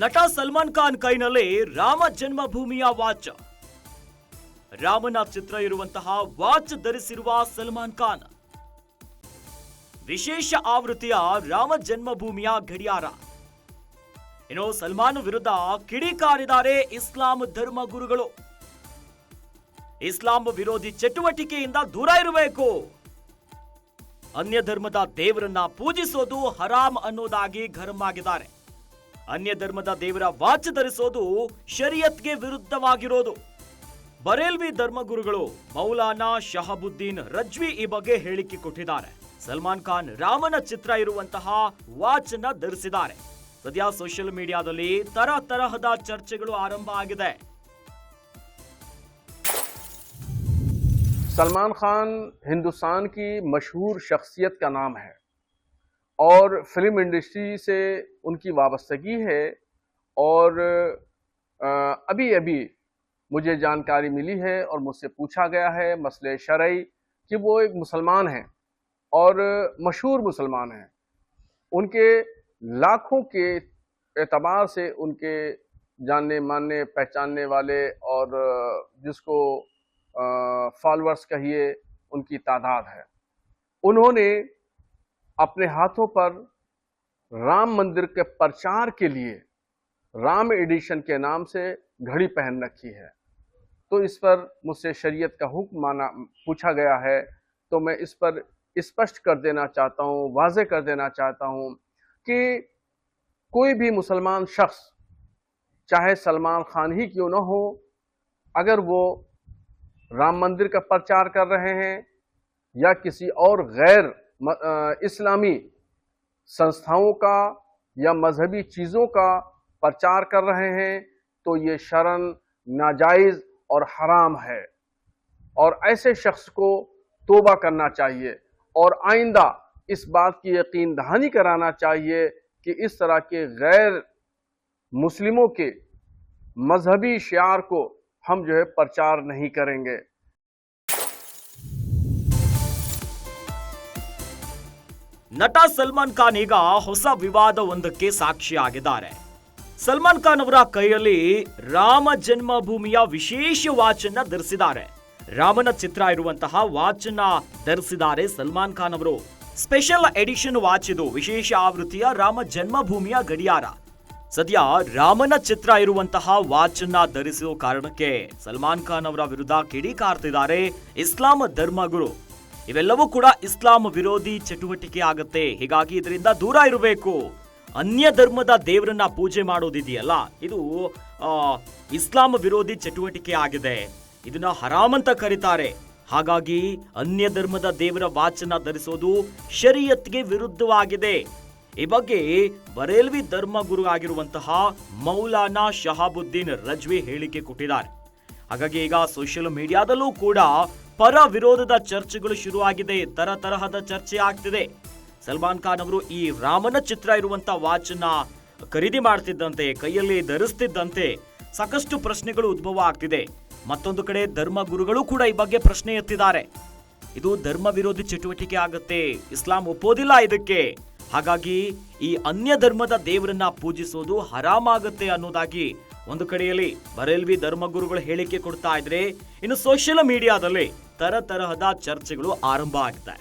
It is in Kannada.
ನಟ ಸಲ್ಮಾನ್ ಖಾನ್ ಕೈನಲ್ಲಿ ರಾಮ ಜನ್ಮಭೂಮಿಯ ವಾಚ್. ರಾಮನ ಚಿತ್ರ ಇರುವಂತಹ ವಾಚ್ ಧರಿಸಿರುವ ಸಲ್ಮಾನ್ ಖಾನ್. ವಿಶೇಷ ಆವೃತ್ತಿಯ ರಾಮ ಜನ್ಮಭೂಮಿಯ ಗಡಿಯಾರ. ಇನ್ನು ಸಲ್ಮಾನ್ ವಿರುದ್ಧ ಕಿಡಿಕಾರಿದ್ದಾರೆ ಇಸ್ಲಾಂ ಧರ್ಮ ಗುರುಗಳು. ಇಸ್ಲಾಂ ವಿರೋಧಿ ಚಟುವಟಿಕೆಯಿಂದ ದೂರ ಇರಬೇಕು. ಅನ್ಯ ಧರ್ಮದ ದೇವರನ್ನ ಪೂಜಿಸೋದು ಹರಾಮ್ ಅನ್ನೋದಾಗಿ ಗರಂ ಆಗಿದ್ದಾರೆ ಅನ್ಯ ಧರ್ಮದ ದೇವರ ವಾಚ್ ಧರಿಸೋದು ಶರಿಯತ್ಗೆ ವಿರುದ್ಧವಾಗಿರೋದು ಬರೇಲ್ವಿ ಧರ್ಮಗುರುಗಳು ಮೌಲಾನಾ ಶಹಬುದ್ದೀನ್ ರಜ್ವಿ ಈ ಬಗ್ಗೆ ಹೇಳಿಕೆ ಕೊಟ್ಟಿದ್ದಾರೆ ಸಲ್ಮಾನ್ ಖಾನ್ ರಾಮನ ಚಿತ್ರ ಇರುವಂತಹ ವಾಚ್ ನ ಧರಿಸಿದ್ದಾರೆ ಸದ್ಯ ಸೋಷಿಯಲ್ ಮೀಡಿಯಾದಲ್ಲಿ ತರ ತರಹದ ಚರ್ಚೆಗಳು ಆರಂಭ ಆಗಿದೆ सलमान खान हिंदुस्तान की मशहूर शख्सियत का नाम है اور فلم انڈسٹری سے ان کی وابستگی ہے اور ابھی ابھی مجھے جانکاری ملی ہے اور مجھ سے پوچھا گیا ہے مسئلہ شرعی کہ وہ ایک مسلمان ہیں اور مشہور مسلمان ہیں۔ ان کے لاکھوں کے اعتبار سے ان کے جاننے، ماننے، پہچاننے والے اور جس کو فالورز کہیے، ان کی تعداد ہے۔ انہوں نے اپنے ہاتھوں پر رام مندر کے پرچار کے لیے رام ایڈیشن کے نام سے گھڑی پہن رکھی ہے۔ تو اس پر مجھ سے شریعت کا حکم مانا، پوچھا گیا ہے۔ تو میں اس پر اسپشٹ کر دینا چاہتا ہوں، واضح کر دینا چاہتا ہوں کہ کوئی بھی مسلمان شخص، چاہے سلمان خان ہی کیوں نہ ہو، اگر وہ رام مندر کا پرچار کر رہے ہیں یا کسی اور غیر اسلامی سنستھاؤں کا یا مذہبی چیزوں کا پرچار کر رہے ہیں تو یہ شرن ناجائز اور حرام ہے۔ اور ایسے شخص کو توبہ کرنا چاہیے اور آئندہ اس بات کی یقین دہانی کرانا چاہیے کہ اس طرح کے غیر مسلموں کے مذہبی شعار کو ہم جو ہے پرچار نہیں کریں گے۔ ನಟ ಸಲ್ಮಾನ್ ಖಾನ್ ಈಗ ಹೊಸ ವಿವಾದ ಒಂದಕ್ಕೆ ಸಾಕ್ಷಿಯಾಗಿದ್ದಾರೆ. ಸಲ್ಮಾನ್ ಖಾನ್ ಅವರ ಕೈಯಲ್ಲಿ ರಾಮ ಜನ್ಮಭೂಮಿಯ ವಿಶೇಷ ವಾಚ್ ಅನ್ನ ಧರಿಸಿದ್ದಾರೆ. ರಾಮನ ಚಿತ್ರ ಇರುವಂತಹ ವಾಚ್ ಅನ್ನ ಧರಿಸಿದ್ದಾರೆ ಸಲ್ಮಾನ್ ಖಾನ್ ಅವರು. ಸ್ಪೆಷಲ್ ಎಡಿಷನ್ ವಾಚ್ ಇದು, ವಿಶೇಷ ಆವೃತ್ತಿಯ ರಾಮ ಜನ್ಮಭೂಮಿಯ ಗಡಿಯಾರ. ಸದ್ಯ ರಾಮನ ಚಿತ್ರ ಇರುವಂತಹ ವಾಚ್ ಅನ್ನ ಧರಿಸುವ ಕಾರಣಕ್ಕೆ ಸಲ್ಮಾನ್ ಖಾನ್ ಅವರ ವಿರುದ್ಧ ಕಿಡಿಕಾರ್ತಿದ್ದಾರೆ ಇಸ್ಲಾಂ ಧರ್ಮಗುರು. ಇವೆಲ್ಲವೂ ಕೂಡ ಇಸ್ಲಾಂ ವಿರೋಧಿ ಚಟುವಟಿಕೆ ಆಗುತ್ತೆ. ಹೀಗಾಗಿ ಇದರಿಂದ ದೂರ ಇರಬೇಕು. ಅನ್ಯ ಧರ್ಮದ ದೇವರನ್ನ ಪೂಜೆ ಮಾಡೋದಿದೆಯಲ್ಲ, ಇದು ಇಸ್ಲಾಂ ವಿರೋಧಿ ಚಟುವಟಿಕೆ ಆಗಿದೆ. ಇದನ್ನ ಹರಾಮ್ ಅಂತ ಕರೀತಾರೆ. ಹಾಗಾಗಿ ಅನ್ಯ ಧರ್ಮದ ದೇವರ ವಾಚನ ಧರಿಸೋದು ಶರೀಯತ್ಗೆ ವಿರುದ್ಧವಾಗಿದೆ. ಈ ಬಗ್ಗೆ ಬರೇಲ್ವಿ ಧರ್ಮಗುರು ಆಗಿರುವಂತಹ ಮೌಲಾನಾ ಶಹಾಬುದ್ದೀನ್ ರಜ್ವಿ ಹೇಳಿಕೆ ಕೊಟ್ಟಿದ್ದಾರೆ. ಹಾಗಾಗಿ ಈಗ ಸೋಷಿಯಲ್ ಮೀಡಿಯಾದಲ್ಲೂ ಕೂಡ ಪರ ವಿರೋಧದ ಚರ್ಚೆಗಳು ಶುರುವಾಗಿದೆ ತರ ತರಹದ ಚರ್ಚೆ ಆಗ್ತಿದೆ. ಸಲ್ಮಾನ್ ಖಾನ್ ಅವರು ಈ ರಾಮನ ಚಿತ್ರ ಇರುವಂತ ನ ಖರೀದಿ ಮಾಡ್ತಿದ್ದಂತೆ, ಕೈಯಲ್ಲಿ ಧರಿಸ್ತಿದ್ದಂತೆ ಸಾಕಷ್ಟು ಪ್ರಶ್ನೆಗಳು ಉದ್ಭವ ಆಗ್ತಿದೆ. ಮತ್ತೊಂದು ಕಡೆ ಧರ್ಮ ಗುರುಗಳು ಕೂಡ ಈ ಬಗ್ಗೆ ಪ್ರಶ್ನೆ ಎತ್ತಿದ್ದಾರೆ. ಇದು ಧರ್ಮ ವಿರೋಧಿ ಚಟುವಟಿಕೆ ಆಗುತ್ತೆ, ಇಸ್ಲಾಂ ಒಪ್ಪೋದಿಲ್ಲ ಇದಕ್ಕೆ. ಹಾಗಾಗಿ ಈ ಅನ್ಯ ಧರ್ಮದ ದೇವರನ್ನ ಪೂಜಿಸೋದು ಹರಾಮಾಗುತ್ತೆ ಅನ್ನೋದಾಗಿ ಒಂದು ಕಡೆಯಲ್ಲಿ ಬರೇಲ್ವಿ ಧರ್ಮಗುರುಗಳು ಹೇಳಿಕೆ ಕೊಡ್ತಾ ಇದ್ರೆ ಇನ್ನು ಸೋಷಿಯಲ್ ಮೀಡಿಯಾದಲ್ಲಿ ತರ ತರಹದ ಚರ್ಚೆಗಳು ಆರಂಭ ಆಗ್ತಾ